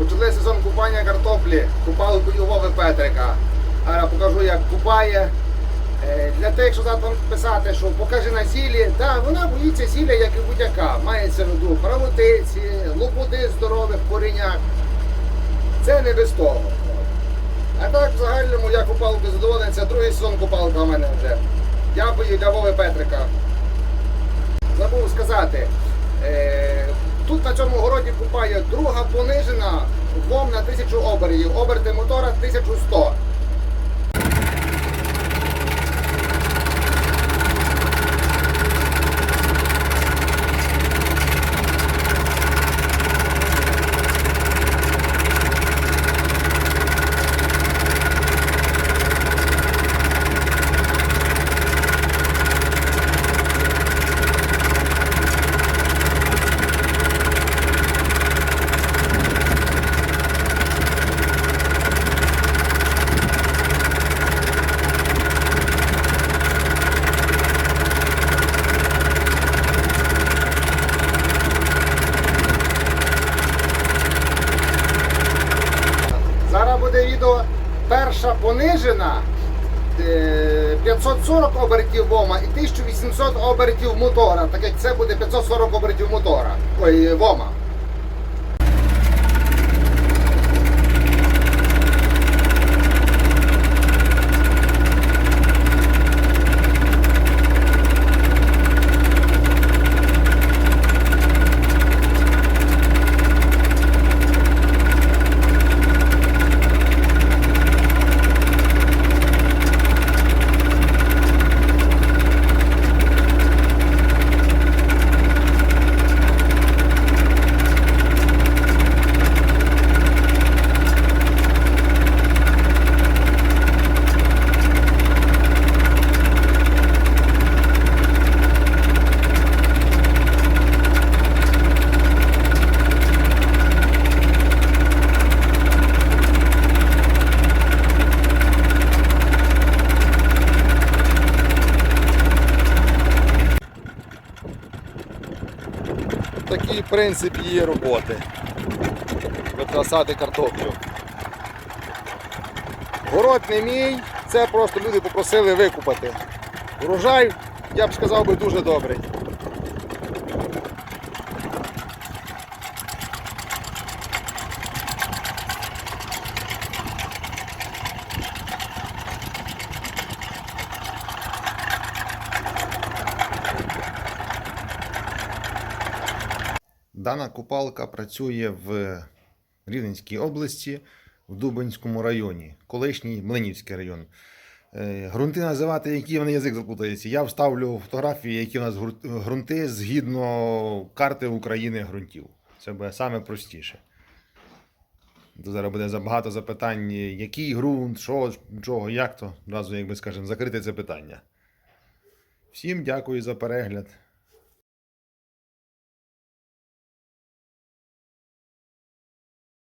Почали сезон купання картоплі, купалкою Вови Петрика. А покажу, як купає. Е, Для тих, що там писати, що покажи на зілі, так, вона боїться зілля, як і будь-яка. Мається в виду правотиці, лопуди здорових, кореняк. Це не без того. А так, в загальному я купалку задоволений, це другий сезон купалка у мене вже. Дякую для Вови Петрика. Забув сказати, е, тут на цьому городі купає друга понижена вом на 1000 оберів. Оберти мотора 1100. Зараз буде відео перша понижена. е, 540 обертів вома і 1800 обертів мотора, так як це буде 540 обертів мотора. Ой, вома. Такий принцип її роботи. Витрасати картоплю. Город не мій, це просто люди попросили викупати. Урожай, я б сказав би, дуже добрий. Дана купалка працює в Рівненській області, в Дубинському районі, колишній Млинівський район. Е, Грунти називати, які вони язик заплутається. Я вставлю фотографії, які у нас гру- ґрунти згідно карти України ґрунтів. Це буде саме простіше. Зараз буде забагато запитань, який ґрунт, що, чого, як то. Одразу, як скажемо, закрити це питання. Всім дякую за перегляд.